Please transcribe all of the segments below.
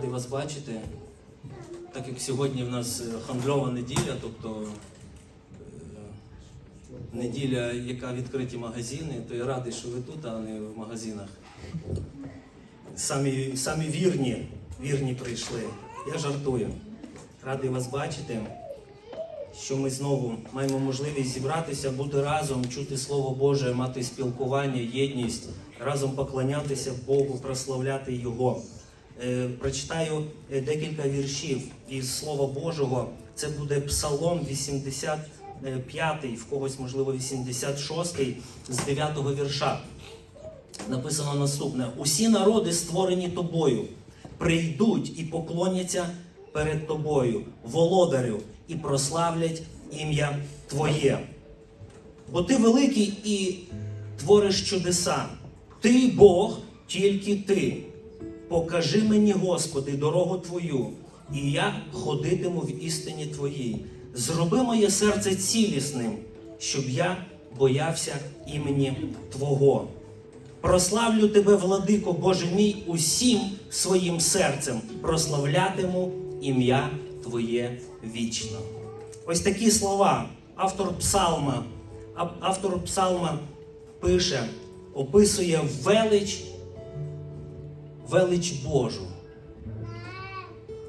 Радий вас бачити. Так як сьогодні в нас е, хандрова неділя, тобто е, неділя, яка відкриті магазини, то я радий, що ви тут, а не в магазинах. Самі, самі вірні, вірні прийшли. Я жартую. Радий вас бачити, що ми знову маємо можливість зібратися, бути разом, чути Слово Боже, мати спілкування, єдність, разом поклонятися Богу, прославляти Його. Е, Прочитаю е, декілька віршів із Слова Божого. Це буде Псалом 85, в когось, можливо, 86 з 9 вірша. Написано наступне: усі народи, створені тобою, прийдуть і поклоняться перед тобою, володарю, і прославлять ім'я Твоє. Бо ти великий і твориш чудеса. Ти Бог, тільки ти. Покажи мені, Господи, дорогу Твою, і я ходитиму в істині Твоїй. Зроби моє серце цілісним, щоб я боявся імені Твого. Прославлю тебе, владико, Боже мій, усім своїм серцем, прославлятиму ім'я Твоє вічно. Ось такі слова. Автор псалма, автор псалма пише, описує велич, велич Божу.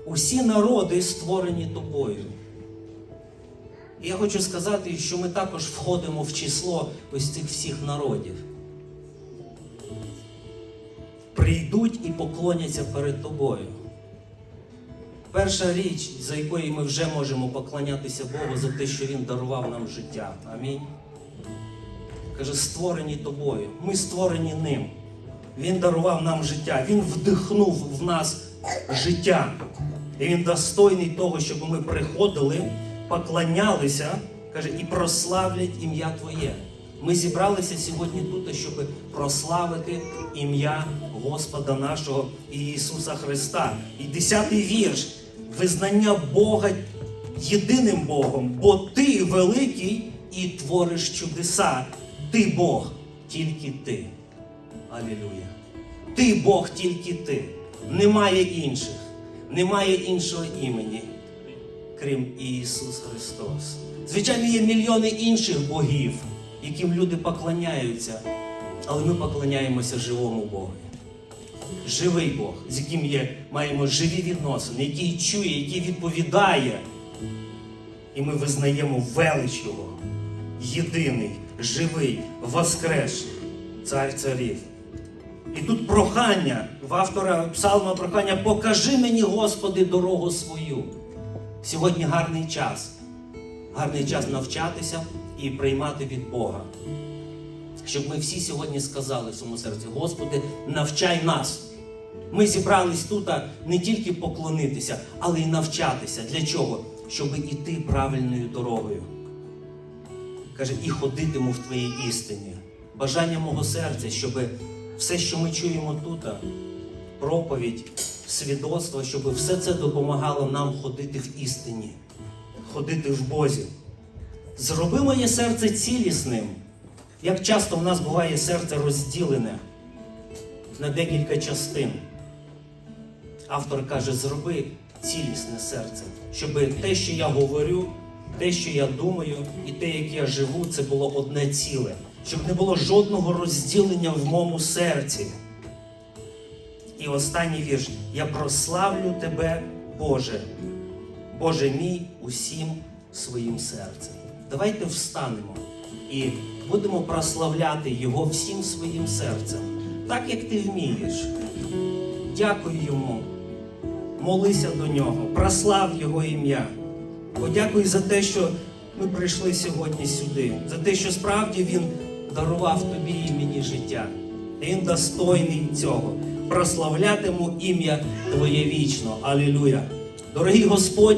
Усі народи створені тобою. І я хочу сказати, що ми також входимо в число ось цих всіх народів прийдуть і поклоняться перед тобою. Перша річ, за якою ми вже можемо поклонятися Богу, за те, що Він дарував нам життя. Амінь. Каже, створені тобою. Ми створені ним. Він дарував нам життя. Він вдихнув в нас життя. І він достойний того, щоб ми приходили, поклонялися, каже, і прославлять ім'я Твоє. Ми зібралися сьогодні тут, щоб прославити ім'я Господа нашого Ісуса Христа. І десятий вірш визнання Бога єдиним Богом, бо ти великий і твориш чудеса. Ти Бог, тільки ти. Алілюя. Ти Бог, тільки ти. Немає інших, немає іншого імені, крім Ісус Христос. Звичайно, є мільйони інших богів, яким люди поклоняються, але ми поклоняємося живому Богу. Живий Бог, з яким є, маємо живі відносини, який чує, який відповідає. І ми визнаємо велич Його. Єдиний, живий, воскресший, цар царів. І тут прохання в автора псалма прохання покажи мені, Господи, дорогу свою. Сьогодні гарний час. Гарний час навчатися і приймати від Бога. Щоб ми всі сьогодні сказали в своєму серці, Господи, навчай нас. Ми зібрались тут не тільки поклонитися, але й навчатися. Для чого? Щоб іти правильною дорогою. Каже, і ходитиму в Твоїй істині. Бажання мого серця, щоб все, що ми чуємо тут, проповідь, свідоцтво, щоб все це допомагало нам ходити в істині, ходити в Бозі. Зроби моє серце цілісним. Як часто в нас буває серце розділене на декілька частин. Автор каже, зроби цілісне серце, щоб те, що я говорю, те, що я думаю, і те, як я живу, це було одне ціле, щоб не було жодного розділення в моєму серці. І останній вірш: Я прославлю тебе, Боже, Боже мій, усім своїм серцем. Давайте встанемо і будемо прославляти Його всім своїм серцем, так як ти вмієш. Дякуй йому, молися до нього, прослав Його ім'я. Подякуй за те, що ми прийшли сьогодні сюди, за те, що справді Він дарував тобі і мені життя. Він достойний цього. Прославлятиму ім'я Твоє вічно. Алілуя. Дорогий Господь.